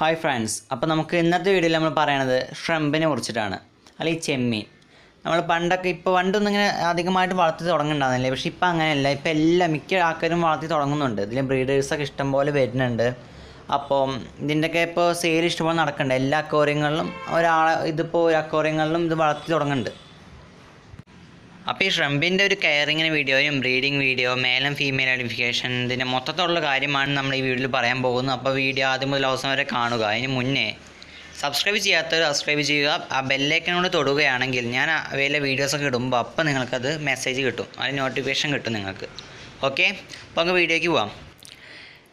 Hi friends അപ്പോൾ നമുക്ക് ഇന്നത്തെ വീഡിയോയിൽ നമ്മൾ പറയണത് ഷ്രംപിനെ കുറിച്ചിട്ടാണ്. അല്ലെങ്കിൽ ചെമ്മീൻ. നമ്മൾ പണ്ടൊക്കെ ഇപ്പോൾ പണ്ടൊന്നും ഇങ്ങനെ അധികമായിട്ട് വളർത്തി തുടങ്ങുന്നുണ്ടായിരുന്നില്ലേ? പക്ഷേ ഇപ്പോൾ അങ്ങനെയല്ല. ഇപ്പോൾ എല്ലാ മിക്ക ആൾക്കാരും വളർത്തി തുടങ്ങുന്നുണ്ട്. ഇതിൽ ബ്രീഡേഴ്സൊക്കെ ഇഷ്ടംപോലെ വരുന്നുണ്ട്. അപ്പോൾ ഇതിന്റെയൊക്കെ ഇപ്പോൾ സെയിൽ ഇഷ്ടംപോലെ നടക്കുന്നുണ്ട്. എല്ലാ അക്വോറിയങ്ങളിലും ഒരാളെ ഇതിപ്പോൾ ഒരു അക്വോറിയങ്ങളിലും ഇത് വളർത്തി തുടങ്ങുന്നുണ്ട്. അപ്പോൾ ഈ ഷ്രംപിന്റെ ഒരു കെയറിങ്ങിന് വീഡിയോയും ബ്രീഡിങ് വീഡിയോ മേലും ഫീമെയിൽ ഐഡന്റിഫിക്കേഷൻ ഇതിന്റെ മൊത്തത്തിലുള്ള കാര്യമാണ് നമ്മൾ ഈ വീഡിയോയിൽ പറയാൻ പോകുന്നത്. അപ്പോൾ വീഡിയോ ആദ്യം മുതൽ അവസാനം വരെ കാണുക. അതിന് മുന്നേ സബ്സ്ക്രൈബ് ചെയ്യാത്തവർ സബ്സ്ക്രൈബ് ചെയ്യുക. ആ ബെല്ലൈക്കനോട് തൊടുകയാണെങ്കിൽ ഞാൻ അവയിലെ വീഡിയോസൊക്കെ ഇടുമ്പോൾ അപ്പോൾ നിങ്ങൾക്കത് മെസ്സേജ് കിട്ടും. അതിന് നോട്ടിഫിക്കേഷൻ കിട്ടും നിങ്ങൾക്ക്. ഓക്കെ അപ്പോൾ നമുക്ക് വീഡിയോയ്ക്ക് പോവാം.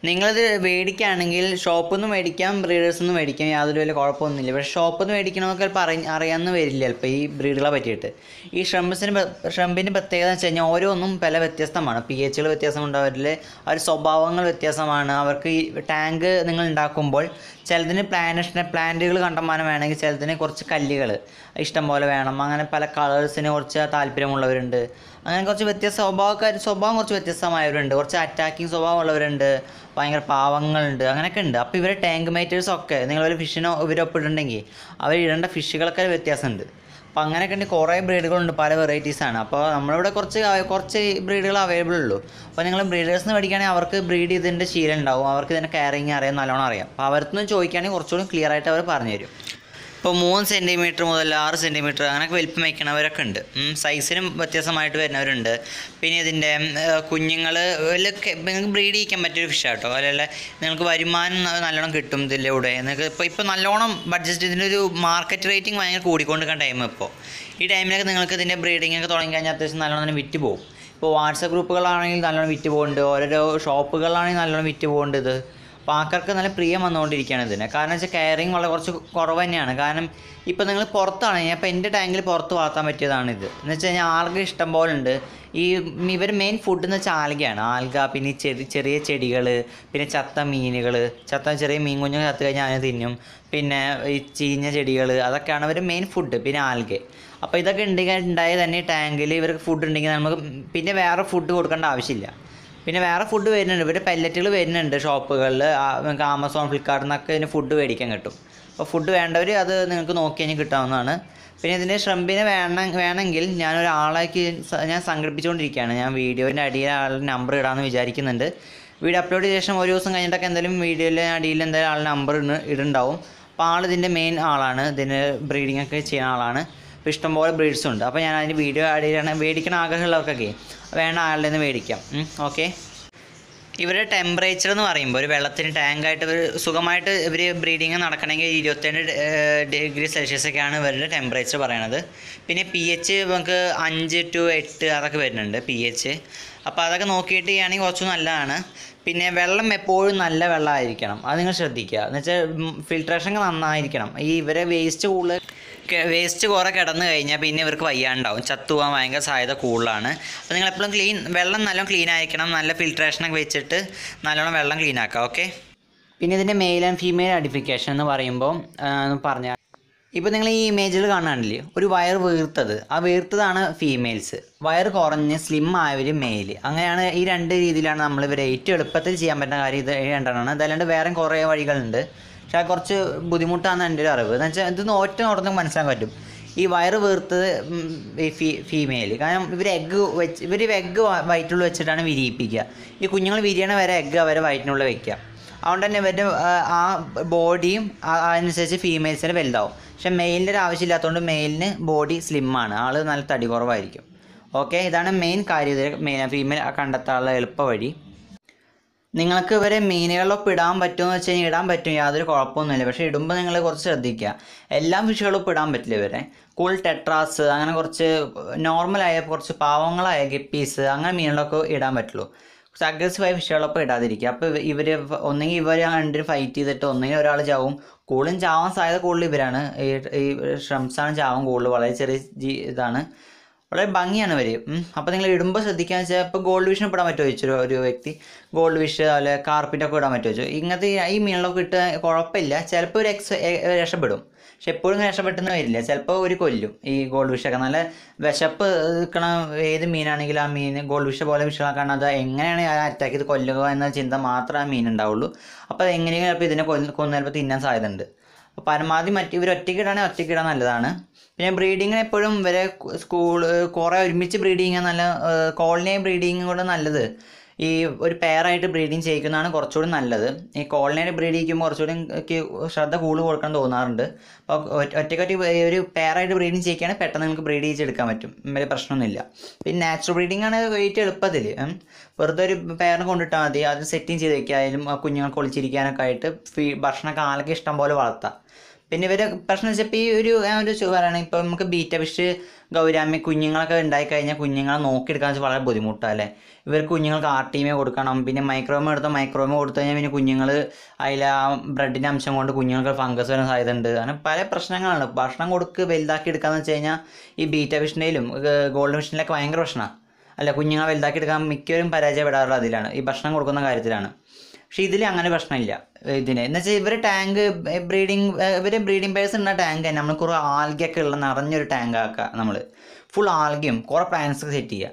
നിങ്ങളിത് മേടിക്കുകയാണെങ്കിൽ ഷോപ്പിൽ നിന്ന് മേടിക്കാം ബ്രീഡേഴ്സിൽ നിന്ന് മേടിക്കാം. യാതൊരു വലിയ കുഴപ്പമൊന്നുമില്ല. പക്ഷേ ഷോപ്പിൽ നിന്ന് മേടിക്കണമൊക്കെ പറ അറിയാമെന്ന് വരില്ല ചിലപ്പോൾ ഈ ബ്രീഡുകളെ പറ്റിയിട്ട്. ഈ ഷ്രംസിന് ഷ്രംപിന്റെ പ്രത്യേകത എന്ന് വെച്ച് കഴിഞ്ഞാൽ ഓരോന്നും പല വ്യത്യസ്തമാണ്. പി എച്ചുകൾ വ്യത്യാസമുണ്ട് അവരിൽ അവർ സ്വഭാവങ്ങൾ വ്യത്യാസമാണ്. അവർക്ക് ഈ ടാങ്ക് നിങ്ങൾ ഉണ്ടാക്കുമ്പോൾ ചിലതിന് പ്ലാനേഷനെ പ്ലാന്റുകൾ കണ്ടമാനം വേണമെങ്കിൽ ചിലതിന് കുറച്ച് കല്ലുകൾ ഇഷ്ടം പോലെ വേണം. അങ്ങനെ പല കളേഴ്സിന് കുറച്ച് താല്പര്യമുള്ളവരുണ്ട്. അങ്ങനെ കുറച്ച് വ്യത്യസ്ത സ്വഭാവക്കാർ സ്വഭാവം കുറച്ച് വ്യത്യസ്തമായവരുണ്ട്. കുറച്ച് അറ്റാക്കിങ് സ്വഭാവമുള്ളവരുണ്ട്. ഭയങ്കര പാവങ്ങളുണ്ട്. അങ്ങനെയൊക്കെ ഉണ്ട്. അപ്പോൾ ഇവരെ ടാങ്ക് മേറ്റേഴ്സ് ഒക്കെ നിങ്ങളൊരു ഫിഷിനോ ഇവരൊപ്പിട്ടുണ്ടെങ്കിൽ അവർ ഇടേണ്ട ഫിഷുകളൊക്കെ വ്യത്യാസമുണ്ട്. അപ്പോൾ അങ്ങനെയൊക്കെ ഉണ്ട്. കുറേ ബ്രീഡുകളുണ്ട് പല വെറൈറ്റീസാണ് അപ്പോൾ നമ്മളിവിടെ കുറച്ച് കുറച്ച് ബ്രീഡുകൾ അവൈലബിൾ ഉള്ളൂ. അപ്പോൾ നിങ്ങൾ ബ്രീഡേഴ്സിന് മേടിക്കുകയാണെങ്കിൽ അവർക്ക് ബ്രീഡ് ഇതിന്റെ ശീലം ഉണ്ടാവും. അവർക്ക് ഇതിന്റെ കെയറിങ് അറിയാം നല്ലോണം അറിയാം. അപ്പോൾ അവർക്ക് ചോദിക്കുകയാണെങ്കിൽ കുറച്ചുകൂടി ക്ലിയർ ആയിട്ട് അവർ പറഞ്ഞു തരും ഇപ്പോൾ മൂന്ന് സെന്റിമീറ്റർ മുതൽ ആറ് സെന്റിമീറ്റർ അങ്ങനെയൊക്കെ വലിപ്പം വയ്ക്കണവരൊക്കെ ഉണ്ട്. സൈസിനും വ്യത്യാസമായിട്ട് വരുന്നവരുണ്ട്. പിന്നെ ഇതിന്റെ കുഞ്ഞുങ്ങൾ നിങ്ങൾക്ക് ബ്രീഡ് ചെയ്യിക്കാൻ പറ്റിയൊരു ഫിഷാട്ടോ അതല്ല നിങ്ങൾക്ക് വരുമാനം നല്ലോണം കിട്ടും ഇതിലൂടെ നിങ്ങൾക്ക് ഇപ്പോൾ ഇപ്പോൾ നല്ലോണം ബഡ്ജറ്റ് ഇതിന്റെ ഒരു മാർക്കറ്റ് റേറ്റിംഗ് ഭയങ്കര കൂടിക്കൊണ്ടിരിക്കുന്ന ടൈം ഇപ്പോൾ ഈ ടൈമിലൊക്കെ നിങ്ങൾക്ക് ഇതിന്റെ ബ്രീഡിംഗ് ഒക്കെ തുടങ്ങി കഴിഞ്ഞാൽ അത്യാവശ്യം നല്ലോണം തന്നെ വിറ്റ് പോകും ഇപ്പോൾ വാട്സപ്പ് ഗ്രൂപ്പുകളാണെങ്കിൽ നല്ലോണം വിറ്റ് പോകുന്നുണ്ട് ഓരോരോ ഷോപ്പുകളാണെങ്കിൽ നല്ലോണം വിറ്റ് പോകുന്നുണ്ട് ഇത്. അപ്പോൾ ആൾക്കാർക്ക് നല്ല പ്രിയം വന്നുകൊണ്ടിരിക്കുകയാണ് ഇതിന്. കാരണം വെച്ചാൽ കെയറിങ് വളരെ കുറച്ച് കുറവ് തന്നെയാണ്. കാരണം ഇപ്പോൾ നിങ്ങൾ പുറത്താണ്. ഇപ്പോൾ എന്റെ ടാങ്കിൽ പുറത്ത് വളർത്താൻ പറ്റിയതാണ് ഇത് എന്ന് വെച്ച് കഴിഞ്ഞാൽ ആൾക്ക് ഇഷ്ടം പോലെ ഉണ്ട്. ഈ ഇവർ മെയിൻ ഫുഡ് എന്ന് വെച്ചാൽ ആൽഗയാണ്. ആൽഗ പിന്നെ ചെടി ചെറിയ ചെടികൾ പിന്നെ ചത്ത മീനുകൾ ചത്ത ചെറിയ മീൻ കുഞ്ഞുങ്ങൾ ചത്ത് കഴിഞ്ഞാൽ അതിനെ തിന്നും. പിന്നെ ഈ ചീഞ്ഞ ചെടികൾ അതൊക്കെയാണ് ഇവർ മെയിൻ ഫുഡ് പിന്നെ ആൽഗെ. അപ്പോൾ ഇതൊക്കെ ഉണ്ടെങ്കിൽ ഉണ്ടായി തന്നെ ടാങ്കിൽ ഇവർക്ക് ഫുഡ് ഉണ്ടെങ്കിൽ നമുക്ക് പിന്നെ വേറെ ഫുഡ് കൊടുക്കേണ്ട ആവശ്യമില്ല. പിന്നെ വേറെ ഫുഡ് വരുന്നുണ്ട്. ഇവിടെ പെല്ലറ്റുകൾ വരുന്നുണ്ട് ഷോപ്പുകളിൽ നിങ്ങൾക്ക് ആമസോൺ ഫ്ലിപ്കാർട്ടിൽ നിന്നൊക്കെ ഇതിന് ഫുഡ് മേടിക്കാൻ കിട്ടും. അപ്പോൾ ഫുഡ് വേണ്ടവർ അത് നിങ്ങൾക്ക് നോക്കി കഴിഞ്ഞാൽ കിട്ടാവുന്നതാണ്. പിന്നെ ഇതിന്റെ ഷ്രംപിനെ വേണം വേണമെങ്കിൽ ഞാനൊരാളേക്ക് ഞാൻ സംഘടിപ്പിച്ചുകൊണ്ടിരിക്കുകയാണ് ഞാൻ വീഡിയോന്റെ അടിയിൽ ആളുടെ നമ്പർ ഇടാമെന്ന് വിചാരിക്കുന്നുണ്ട്. വീഡിയോ അപ്ലോഡ് ചെയ്ത ശേഷം ഒരു ദിവസം കഴിഞ്ഞിട്ടൊക്കെ എന്തെങ്കിലും വീഡിയോയിലെ അടിയിൽ എന്തായാലും ആളുടെ നമ്പർ ഇടുന്നുണ്ടാവും. അപ്പോൾ ആൾ ഇതിന്റെ മെയിൻ ആളാണ്. ബ്രീഡിംഗ് ഒക്കെ ചെയ്യുന്ന ആളാണ്. അപ്പോൾ ഇഷ്ടംപോലെ ബ്രീഡ്സും ഉണ്ട്. അപ്പോൾ ഞാൻ അതിന്റെ വീഡിയോ ആഡ് ചെയ്യണം. മേടിക്കണ ആഗ്രഹമുള്ളവർക്കൊക്കെ വേണം ആളുടെ നിന്ന് മേടിക്കാം. ഓക്കെ ഇവരുടെ ടെമ്പറേച്ചർ എന്ന് പറയുമ്പോൾ ഒരു വെള്ളത്തിന് ടാങ്കായിട്ട് ഒരു സുഖമായിട്ട് ഇവർ ബ്രീഡിങ് നടക്കണമെങ്കിൽ ഇരുപത്തേഴ് ഡിഗ്രി സെൽഷ്യസ് ഒക്കെയാണ് ഇവരുടെ ടെമ്പറേച്ചർ പറയണത്. പിന്നെ പി എച്ച് നമുക്ക് അഞ്ച് ടു എട്ട് അതൊക്കെ വരുന്നുണ്ട് പി എച്ച് അപ്പോൾ അതൊക്കെ നോക്കിയിട്ട് ചെയ്യുകയാണെങ്കിൽ കുറച്ച് നല്ലതാണ്. പിന്നെ വെള്ളം എപ്പോഴും നല്ല വെള്ളമായിരിക്കണം. അത് നിങ്ങൾ ശ്രദ്ധിക്കുക. എന്ന് വെച്ചാൽ ഫിൽട്രേഷൻ നന്നായിരിക്കണം. ഈ ഇവരെ വേസ്റ്റ് കൂടുതൽ വേസ്റ്റ് കുറേ കിടന്നു കഴിഞ്ഞാൽ പിന്നെ ഇവർക്ക് വയ്യാണ്ടാവും. ചത്തുപോകാൻ ഭയങ്കര സാധ്യത കൂടുതലാണ്. അപ്പോൾ നിങ്ങൾ എപ്പോഴും ക്ലീൻ വെള്ളം നല്ലോണം ക്ലീൻ ആയിരിക്കണം. നല്ല ഫിൽട്രേഷനൊക്കെ വെച്ചിട്ട് നല്ലോണം വെള്ളം ക്ലീൻ ആക്കുക ഓക്കെ പിന്നെ ഇതിന്റെ മെയിൽ ആൻഡ് ഫീമെയിൽ ഐഡന്റിഫിക്കേഷൻ എന്ന് പറയുമ്പോൾ പറഞ്ഞാൽ ഇപ്പോൾ നിങ്ങൾ ഈ ഇമേജിൽ കാണാനില്ലേ? ഒരു വയർ വീർത്തത്. ആ വീർത്തതാണ് ഫീമെയിൽസ് വയർ കുറഞ്ഞ് സ്ലിം ആയവർ മെയിൽ അങ്ങനെയാണ് ഈ രണ്ട് രീതിയിലാണ് നമ്മൾ ഇവരെ ഏറ്റവും എളുപ്പത്തിൽ ചെയ്യാൻ പറ്റുന്ന കാര്യം ഇത് രണ്ടെണ്ണമാണ്. അതല്ലാണ്ട് വേറെ കുറേ വഴികളുണ്ട്. പക്ഷേ കുറച്ച് ബുദ്ധിമുട്ടാണ് എന്റെ ഒരു അറിവ്. എന്ന് വെച്ചാൽ ഇത് ഒറ്റ നോട്ടത്തിൽ മനസ്സിലാക്കാൻ പറ്റും. ഈ വയറ് വീർത്തത് ഈ ഫീ ഫീമെയിൽ കാരണം ഇവർ എഗ്ഗ് വെച്ച് ഇവർ എഗ്ഗ് വയറ്റിനുള്ളിൽ വെച്ചിട്ടാണ് വിരിയിപ്പിക്കുക. ഈ കുഞ്ഞുങ്ങൾ വിരിയണ വരെ എഗ്ഗ് അവരെ വയറ്റിനുള്ളിൽ വെക്കുക. അതുകൊണ്ട് തന്നെ ഇവരുടെ ആ, ബോഡിയും അതനുസരിച്ച് ഫീമെയിൽസിന് വലുതാവും. പക്ഷെ മെയിലിന്റെ ഒരു ആവശ്യമില്ലാത്തതുകൊണ്ട് മെയിലിന് ബോഡി സ്ലിമ്മാണ് ആൾ നല്ല തടി കുറവായിരിക്കും. ഓക്കെ ഇതാണ് മെയിൻ കാര്യം ഇതിൽ മെയിൻ ഫീമെയിൽ കണ്ടെത്താനുള്ള എളുപ്പ വഴി നിങ്ങൾക്ക് ഇവരെ മീനുകളിലൊപ്പം ഇടാൻ പറ്റുമെന്ന് വെച്ച് കഴിഞ്ഞാൽ ഇടാൻ പറ്റും. യാതൊരു കുഴപ്പമൊന്നുമില്ല. പക്ഷേ ഇടുമ്പോൾ നിങ്ങൾ കുറച്ച് ശ്രദ്ധിക്കുക എല്ലാ ഫിഷുകളും ഇടാൻ പറ്റില്ല ഇവരെ. കൂൾ ടെട്രാസ് അങ്ങനെ കുറച്ച് നോർമലായ കുറച്ച് പാവങ്ങളായ ഗപ്പീസ് അങ്ങനെ മീനുകളൊക്കെ ഇടാൻ പറ്റുള്ളൂ. കുറച്ച് അഗ്രസീവായ ഫിഷുകളൊപ്പം ഇടാതിരിക്കുക അപ്പോൾ ഇവർ ഒന്നെങ്കിൽ ഇവർ രണ്ടും ഫൈറ്റ് ചെയ്തിട്ട് ഒന്നെങ്കിൽ ഒരാൾ ചാവും. കൂടുതലും ചാവാൻ സാധ്യത കൂടുതൽ ഇവരാണ്. ഈ ഈ ഷ്രംസാണ് ചാവാൻ കൂടുതൽ. വളരെ ചെറിയ ഇതാണ്. വളരെ ഭംഗിയാണ് വരെ അപ്പോൾ നിങ്ങൾ ഇടുമ്പോൾ ശ്രദ്ധിക്കുക വെച്ചാൽ ഇപ്പോൾ ഗോൾഡ് വിഷൻ ഇടാൻ പറ്റുമോ ചോദിച്ചു ഒരു- വ്യക്തി? ഗോൾഡ് വിഷ് അതുപോലെ കാർപ്പിന്റൊക്കെ ഇടാൻ പറ്റുമോ ചോദിച്ചു. ഇങ്ങനത്തെ ഈ- മീനിലൊക്കെ ഇട്ട് കുഴപ്പമില്ല ചിലപ്പോൾ ഒരു എക്സ് രക്ഷപ്പെടും. പക്ഷെ എപ്പോഴും രക്ഷപ്പെട്ടെന്ന് വരില്ല. ചിലപ്പോൾ ഒരു കൊല്ലും ഈ ഗോൾഡ് വിഷൊക്കെ നല്ല വിശപ്പ് നിൽക്കണ ഏത് മീനാണെങ്കിലും ആ മീൻ ഗോൾഡ് വിഷ പോലെ വിഷമാക്കാൻ അത് എങ്ങനെയാണ് ആ അറ്റാക്ക് ചെയ്ത് കൊല്ലുക എന്ന ചിന്ത മാത്രമേ ആ മീൻ ഉണ്ടാവുള്ളൂ അപ്പോൾ അത് എങ്ങനെയെങ്കിലും ചിലപ്പോൾ ഇതിനെ കൊന്ന് ചിലപ്പോൾ തിന്നാൻ സാധ്യതയുണ്ട്. അപ്പോൾ പരമാവധി മറ്റ് ഇവർ ഒറ്റയ്ക്കിടാണെങ്കിൽ ഒറ്റയ്ക്കിടാൻ നല്ലതാണ്. പിന്നെ ബ്രീഡിങ്ങിന് എപ്പോഴും ഇവരെ സ്കൂൾ കുറേ ഒരുമിച്ച് ബ്രീഡിങ് നല്ല കോളനി ബ്രീഡിങ് കൂടെ നല്ലത്. ഈ ഒരു പെയറായിട്ട് ബ്രീഡിങ് ചെയ്യിക്കുന്നതാണ് കുറച്ചുകൂടി നല്ലത്. ഈ കോളനിയായിട്ട് ബ്രീഡ് ചെയ്യുമ്പോൾ കുറച്ചുകൂടി എനിക്ക് ശ്രദ്ധ കൂടുതൽ കൊടുക്കാൻ തോന്നാറുണ്ട്. അപ്പോൾ ഒറ്റയ്ക്കൊറ്റ ഒരു പെയറായിട്ട് ബ്രീഡിങ് ചെയ്യിക്കുകയാണെങ്കിൽ പെട്ടെന്ന് നിങ്ങൾക്ക് ബ്രീഡ് ചെയ്തെടുക്കാൻ പറ്റും. വലിയ പ്രശ്നമൊന്നുമില്ല. പിന്നെ നാച്ചുറൽ ബ്രീഡിംഗ് ആണ് ഏറ്റവും എളുപ്പത്തിൽ വെറുതെ ഒരു പെയറിന് കൊണ്ടിട്ടാൽ മതി. അത് സെറ്റിങ് ചെയ്ത് വെക്കായാലും ആയാലും കുഞ്ഞുങ്ങൾക്ക് ഒളിച്ചിരിക്കാനൊക്കെ ആയിട്ട് ഭക്ഷണമൊക്കെ ആളൊക്കെ ഇഷ്ടം പോലെ വളർത്താം. പിന്നെ ഇവരെ പ്രശ്നം വെച്ചാൽ ഇപ്പോൾ ഈ ഒരു ഒരു പറയുകയാണെങ്കിൽ ഇപ്പോൾ നമുക്ക് ബീറ്റ ഫിഷ് ഗൗരാമി കുഞ്ഞുങ്ങളൊക്കെ ഉണ്ടായി കഴിഞ്ഞാൽ കുഞ്ഞുങ്ങളെ നോക്കിയെടുക്കാൻ വെച്ചാൽ വളരെ ബുദ്ധിമുട്ടാണ് അല്ലേ ഇവർക്ക് കുഞ്ഞുങ്ങൾക്ക് ആർ ടി കൊടുക്കണം. പിന്നെ മൈക്രോമ എടുത്ത മൈക്രോമ കൊടുത്തു കഴിഞ്ഞാൽ പിന്നെ കുഞ്ഞുങ്ങൾ അതിൽ ആ ബ്രെഡിന്റെ അംശം കൊണ്ട് കുഞ്ഞുങ്ങൾക്ക് ഫംഗസ് വരാൻ സാധ്യത ഉണ്ട് അങ്ങനെ പല പ്രശ്നങ്ങളാണ്. ഭക്ഷണം കൊടുക്ക് വലുതാക്കി എടുക്കാന്ന് വെച്ച് കഴിഞ്ഞാൽ ഈ ബീറ്റ ഫിഷിന്റെയിലും ഗോൾഡൻ ഫിഷിന്റെയൊക്കെ ഭയങ്കര പ്രശ്നമാണ് അല്ല കുഞ്ഞുങ്ങളെ വലുതാക്കി എടുക്കാൻ മിക്കവരും പരാജയപ്പെടാറുള്ളത് അതിലാണ്. ഈ ഭക്ഷണം കൊടുക്കുന്ന കാര്യത്തിലാണ്. പക്ഷെ ഇതിൽ അങ്ങനെ പ്രശ്നമില്ല. ഇതിന്. എന്ന് വെച്ചാൽ ഇവർ ടാങ്ക് ബ്രീഡിങ് ഇവർ ബ്രീഡിങ് പേഴ്സ് ഉള്ള ടാങ്ക് തന്നെ. നമ്മൾ കുറേ ആൽഗയൊക്കെ ഉള്ള നിറഞ്ഞൊരു ടാങ്ക് ആക്കുക നമ്മൾ ഫുൾ ആൽഗയും കുറേ പ്ലാൻസ് സെറ്റ് ചെയ്യുക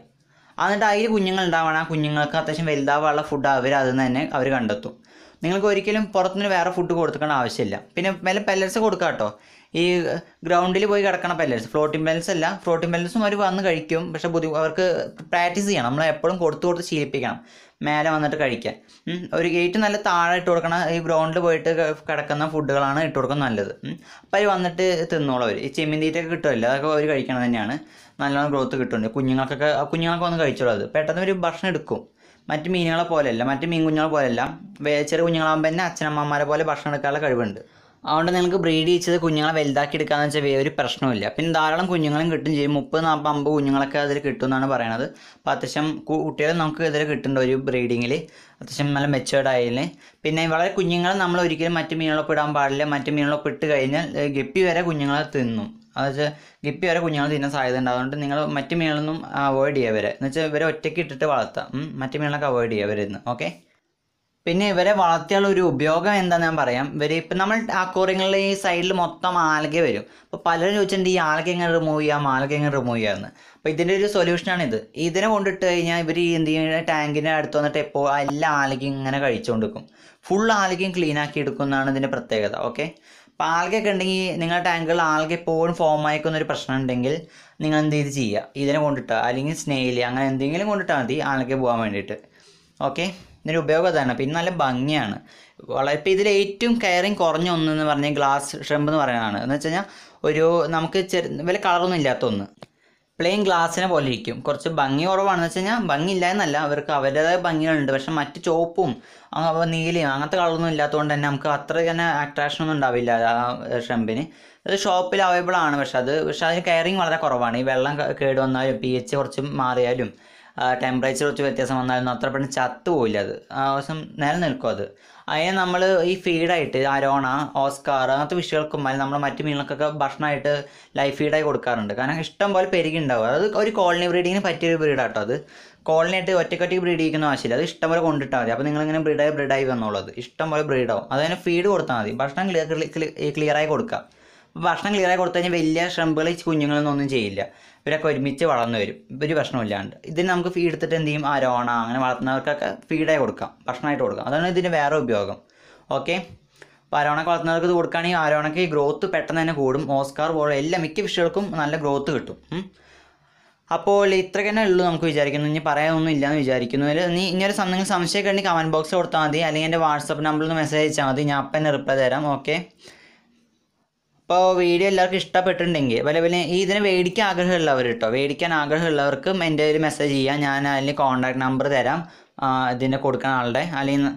എന്നിട്ട് അതിൽ കുഞ്ഞുങ്ങൾ ഉണ്ടാവണം ആ കുഞ്ഞുങ്ങൾക്ക് അത്യാവശ്യം വലുതാവാനുള്ള ഫുഡ് അവർ അതിൽ നിന്ന് തന്നെ അവർ കണ്ടെത്തും. നിങ്ങൾക്ക് ഒരിക്കലും പുറത്തുനിന്ന് വേറെ ഫുഡ് കൊടുക്കേണ്ട ആവശ്യമില്ല. പിന്നെ മേലെ പെല്ലറ്റ്സ് കൊടുക്കുക കേട്ടോ ഈ ഗ്രൗണ്ടിൽ പോയി കിടക്കണ പെല്ലറ്റ്സ് ഫ്ലോട്ടിംഗ് പെല്ലറ്റ്സ് അല്ല. ഫ്ലോട്ടിംഗ് പെല്ലറ്റ്സും അവർ വന്ന് കഴിക്കും. പക്ഷെ ബുദ്ധി അവർക്ക് പ്രാക്ടീസ് ചെയ്യണം. നമ്മൾ എപ്പോഴും കൊടുത്ത് കൊടുത്ത് ശീലിപ്പിക്കണം. മേലെ വന്നിട്ട് കഴിക്കാൻ. ഒരു ഗേറ്റ് നല്ല താഴെ ഇട്ട് കൊടുക്കണ ഈ ഗ്രൗണ്ടിൽ പോയിട്ട് കിടക്കുന്ന ഫുഡുകളാണ് ഇട്ട് കൊടുക്കുന്നത് നല്ലത്. അപ്പോൾ അവർ വന്നിട്ട് തിന്നോളും അവർ ഈ ചെമ്മീൻ തീറ്റയൊക്കെ കിട്ടുമല്ലോ? അതൊക്കെ അവർ കഴിക്കണം തന്നെയാണ്. നല്ലോണം ഗ്രോത്ത് കിട്ടുന്നുണ്ട്. കുഞ്ഞുങ്ങൾക്കൊക്കെ കുഞ്ഞുങ്ങൾക്ക് വന്ന് കഴിച്ചോളൂ അത്. പെട്ടെന്ന് ഒരു ഭക്ഷണം എടുക്കും. മറ്റ് മീനുകളെ പോലെയല്ല. മറ്റ് മീൻ കുഞ്ഞുങ്ങളെ പോലെയല്ല. ചെറിയ കുഞ്ഞുങ്ങളാകുമ്പോൾ തന്നെ അച്ഛനമ്മമാരെ പോലെ ഭക്ഷണം എടുക്കാനുള്ള കഴിവുണ്ട്. അതുകൊണ്ട് നിങ്ങൾക്ക് ബ്രീഡ് ചെയ്ത് കുഞ്ഞുങ്ങളെ വലുതാക്കി എടുക്കാന്ന് വെച്ചാൽ ഒരു പ്രശ്നമില്ല പിന്നെ ധാരാളം കുഞ്ഞുങ്ങളും കിട്ടും ചെയ്യും. മുപ്പത് നാൽപ്പത് അമ്പത് കുഞ്ഞുങ്ങളൊക്കെ അതിൽ കിട്ടും എന്നാണ് പറയുന്നത് അപ്പോൾ അത്യാവശ്യം കുട്ടികളെ നമുക്ക് ഇതിൽ കിട്ടുന്നുണ്ട് ഒരു ബ്രീഡിങ്ങിൽ അത്യാവശ്യം നല്ല മെച്ചുവേർഡ് ആയതിന് പിന്നെ വളരെ കുഞ്ഞുങ്ങളെ നമ്മൾ ഒരിക്കലും മറ്റു മീനുകളൊപ്പം ഇടാൻ പാടില്ല. മറ്റു മീനുകളൊപ്പം ഇട്ട് കഴിഞ്ഞാൽ ഗപ്പി വരെ കുഞ്ഞുങ്ങളെ തിന്നും. അതെന്നുവെച്ചാൽ ഗപ്പി വരെ കുഞ്ഞുങ്ങൾ തിന്നാൻ സാധ്യത ഉണ്ട് അതുകൊണ്ട് നിങ്ങൾ മറ്റു മീനുകളൊന്നും അവോയ്ഡ് ചെയ്യുക വരെ എന്ന് വെച്ചാൽ ഇവരെ ഒറ്റയ്ക്ക് ഇട്ടിട്ട് വളർത്താം. മറ്റു മീനുകളൊക്കെ അവോയ്ഡ് ചെയ്യുക ഇവരിന്ന് ഓക്കെ? പിന്നെ ഇവരെ വളർത്തിയുള്ള ഒരു ഉപയോഗം എന്താണെന്ന് ഞാൻ പറയാം. ഇവർ ഇപ്പം നമ്മൾ അക്വോറിയങ്ങളിൽ ഈ സൈഡിൽ മൊത്തം ആൽഗ വരും. അപ്പോൾ പലരും ചോദിച്ചിട്ടുണ്ട് ഈ ആൽഗ എങ്ങനെ റിമൂവ് ചെയ്യാം? ആൽഗ എങ്ങനെ റിമൂവ് ചെയ്യാമെന്ന് അപ്പോൾ ഇതിന്റെ ഒരു സൊല്യൂഷനാണ് ഇത്. ഇതിനെ കൊണ്ടിട്ട് കഴിഞ്ഞാൽ ഇവർ എന്ത് ചെയ്യുന്ന ടാങ്കിന്റെ അടുത്ത് വന്നിട്ട് എപ്പോൾ എല്ലാ ആൽഗയും ഇങ്ങനെ കഴിച്ചുകൊണ്ടിരിക്കും ഫുൾ ആൽഗയും ക്ലീൻ ആക്കി എടുക്കുന്നതാണ് ഇതിന്റെ പ്രത്യേകത. ഓക്കെ അപ്പോൾ ആൽഗയൊക്കെ ഉണ്ടെങ്കിൽ നിങ്ങളുടെ ടാങ്കുകളിൽ ആൽഗ എപ്പോഴും ഫോം ആയിക്കുന്ന ഒരു പ്രശ്നം ഉണ്ടെങ്കിൽ നിങ്ങൾ എന്ത് ചെയ്ത് ചെയ്യുക? ഇതിനെ കൊണ്ടിട്ട്. അല്ലെങ്കിൽ സ്നേഹിൽ അങ്ങനെ എന്തെങ്കിലും കൊണ്ടിട്ടാൽ മതി ആൽഗ പോകാൻ വേണ്ടിയിട്ട്. ഓക്കെ ഇതിന്റെ ഉപയോഗം അതാണ് പിന്നെ നല്ല ഭംഗിയാണ്. വളരെ ഇപ്പോൾ ഇതിൽ ഏറ്റവും കെയറിങ് കുറഞ്ഞ ഒന്ന് എന്ന് പറഞ്ഞാൽ ഗ്ലാസ് ഷ്രംപ് എന്ന് പറയുന്നതാണ്. എന്ന് വെച്ച് കഴിഞ്ഞാൽ ഒരു നമുക്ക് ചെറു വില കളറൊന്നും ഇല്ലാത്ത ഒന്ന്. പ്ലെയിൻ ഗ്ലാസ്സിനെ പോലെ ഇരിക്കും. കുറച്ച് ഭംഗി കുറവാണെന്ന് വെച്ച് കഴിഞ്ഞാൽ ഭംഗി ഇല്ല എന്നല്ല അവർക്ക് അവരുടേതായ ഭംഗികളുണ്ട്. പക്ഷേ മറ്റ് ചുവപ്പും നീലയും അങ്ങനത്തെ കളറൊന്നും ഇല്ലാത്തതുകൊണ്ട് തന്നെ നമുക്ക് അത്ര തന്നെ അട്രാക്ഷൻ ഒന്നും ഉണ്ടാവില്ല ആ ഷെമ്പിന്. അത് ഷോപ്പിൽ അവൈലബിൾ ആണ്. പക്ഷെ അത് പക്ഷെ അതിന് കെയറിങ് വളരെ കുറവാണ്. ഈ വെള്ളം കേട് വന്നാലും പി എച്ച് കുറച്ച് മാറിയാലും ടെമ്പറേച്ചർ കുറച്ച് വ്യത്യാസം വന്നാലും അത്ര പെട്ടെന്ന് ചത്തു പോയില്ല അത്. ആ ദിവസം നിലനിൽക്കും അത്. അതിനെ നമ്മൾ ഈ ഫീഡായിട്ട് അരോണ ഓസ്കാർ അങ്ങനത്തെ വിഷയങ്ങൾക്കും അല്ലെങ്കിൽ നമ്മൾ മറ്റു മീനുകൾക്കൊക്കെ ഭക്ഷണമായിട്ട് ലൈഫ് ഫീഡായി കൊടുക്കാറുണ്ട്. കാരണം ഇഷ്ടം പോലെ പെരുകി ഉണ്ടാവും അത് ഒരു കോളനി ബ്രീഡിങ്ങിന് പറ്റിയൊരു ബ്രീഡാട്ടോ അത്. കോളനി ആയിട്ട് ഒറ്റക്കൊറ്റയ്ക്ക് ബ്രീഡ് ചെയ്യുന്ന ആവശ്യമില്ല. അത് ഇഷ്ടം പോലെ കൊണ്ടിട്ടാൽ മതി. അപ്പോൾ നിങ്ങളിങ്ങനെ ബ്രീഡായി ബ്രീഡായി വന്നോളൂ അത്. ഇഷ്ടം പോലെ ബ്രീഡാവും അതിന് ഫീഡ് കൊടുത്താൽ മതി. ഭക്ഷണം ക്ലിയർ ക്ലിയറായി കൊടുക്കുക ഭക്ഷണം ക്ലിയറായി കൊടുത്തു കഴിഞ്ഞാൽ വലിയ ഷ്രമ്പുകൾ കുഞ്ഞുങ്ങളൊന്നും ഒന്നും ചെയ്യില്ല. ഇവരൊക്കെ ഒരുമിച്ച് വളർന്നു വരും. ഒരു പ്രശ്നമില്ലാണ്ട് ഇതിന് നമുക്ക് ഫീഡ് എടുത്തിട്ട് എന്ത് ചെയ്യും? അരോണ അങ്ങനെ വളർത്തുന്നവർക്കൊക്കെ ഫീഡായി കൊടുക്കാം. ഭക്ഷണമായിട്ട് കൊടുക്കാം. അതാണ് ഇതിന് വേറെ ഉപയോഗം. ഓക്കെ അപ്പോൾ അരോണക്ക് വളർത്തുന്നവർക്ക് ഇത് കൊടുക്കുകയാണെങ്കിൽ അരോണക്ക് ഗ്രോത്ത് പെട്ടെന്ന് തന്നെ കൂടും. ഓസ്കാർ പോലെ എല്ലാ മിക്ക ഫിഷുകൾക്കും നല്ല ഗ്രോത്ത് കിട്ടും. അപ്പോൾ ഇത്രയ്ക്ക് തന്നെ ഉള്ളൂ നമുക്ക് വിചാരിക്കുന്നു. ഇനി പറയാനൊന്നും ഇല്ലയെന്ന് വിചാരിക്കുന്നു. നീ ഇനിയൊരു എന്തെങ്കിലും സംശയമൊക്കെ ഉണ്ടെങ്കിൽ കമന്റ് ബോക്സ് കൊടുത്താൽ മതി. അല്ലെങ്കിൽ എന്റെ വാട്സപ്പ് നമ്പറിൽ നിന്ന് മെസ്സേജ് അയച്ചാൽ മതി. ഞാൻ അപ്പം തന്നെ റിപ്ലൈ തരാം. ഓക്കെ അപ്പോൾ വീഡിയോ എല്ലാവർക്കും ഇഷ്ടപ്പെട്ടിട്ടുണ്ടെങ്കിൽ വല്ല പിന്നെ ഇതിനെ മേടിക്കാൻ ആഗ്രഹമുള്ളവർ കേട്ടോ മേടിക്കാൻ ആഗ്രഹമുള്ളവർക്കും എന്റെ ഒരു മെസ്സേജ് ചെയ്യാം. ഞാൻ അതിന് കോൺടാക്ട് നമ്പർ തരാം. ഇതിന്റെ കൊടുക്കുന്ന ആളുടെ. അല്ലെങ്കിൽ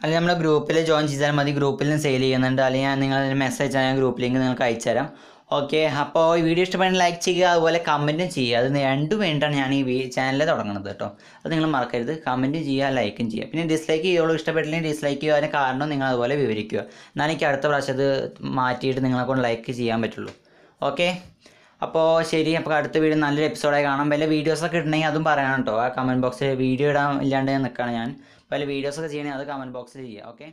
അല്ലെങ്കിൽ നമ്മുടെ ഗ്രൂപ്പിൽ ജോയിൻ ചെയ്താൽ മതി. ഗ്രൂപ്പിൽ സെയിൽ ചെയ്യുന്നുണ്ട്. അല്ലെങ്കിൽ ഞാൻ നിങ്ങൾ മെസ്സേജ് ഞാൻ ഗ്രൂപ്പ് ലിങ്ക് നിങ്ങൾക്ക് അയച്ചു തരാം ഓക്കെ അപ്പോൾ ഈ വീഡിയോ ഇഷ്ടപ്പെടുന്ന ലൈക്ക് ചെയ്യുക അതുപോലെ കമന്റും ചെയ്യുക. അത് രണ്ടും വേണ്ടിയിട്ടാണ് ഞാൻ ഈ ചാനൽ തുടങ്ങുന്നത് കേട്ടോ. അത് നിങ്ങൾ മറക്കരുത്. കമന്റും ചെയ്യുക ലൈക്കും ചെയ്യുക. പിന്നെ ഡിസ്ലൈക്ക് ചെയ്യുള്ളൂ. ഇഷ്ടപ്പെട്ടില്ലെങ്കിൽ ഡിസ്ലൈക്ക് ചെയ്യുക. അതിന് കാരണം നിങ്ങൾ അതുപോലെ വിവരിക്കുക. എന്നാലും എനിക്ക് അടുത്ത പ്രാവശ്യം അത് മാറ്റിയിട്ട് നിങ്ങളെ കൊണ്ട് ലൈക്ക് ചെയ്യാൻ പറ്റുള്ളൂ. ഓക്കെ? അപ്പോൾ ശരി. അപ്പോൾ അടുത്ത വീഡിയോ നല്ലൊരു എപ്പിസോഡായി കാണാം. വല്ല വീഡിയോസൊക്കെ ഇടണമെങ്കിൽ അതും പറയണം കേട്ടോ. ആ കമന്റ് ബോക്സിൽ വീഡിയോ ഇടാൻ ഇല്ലാണ്ട് നിൽക്കുകയാണ് ഞാൻ. വല്ല വീഡിയോസൊക്കെ ചെയ്യണമെങ്കിൽ അത് കമന്റ് ബോക്സിൽ ചെയ്യുക. ഓക്കെ?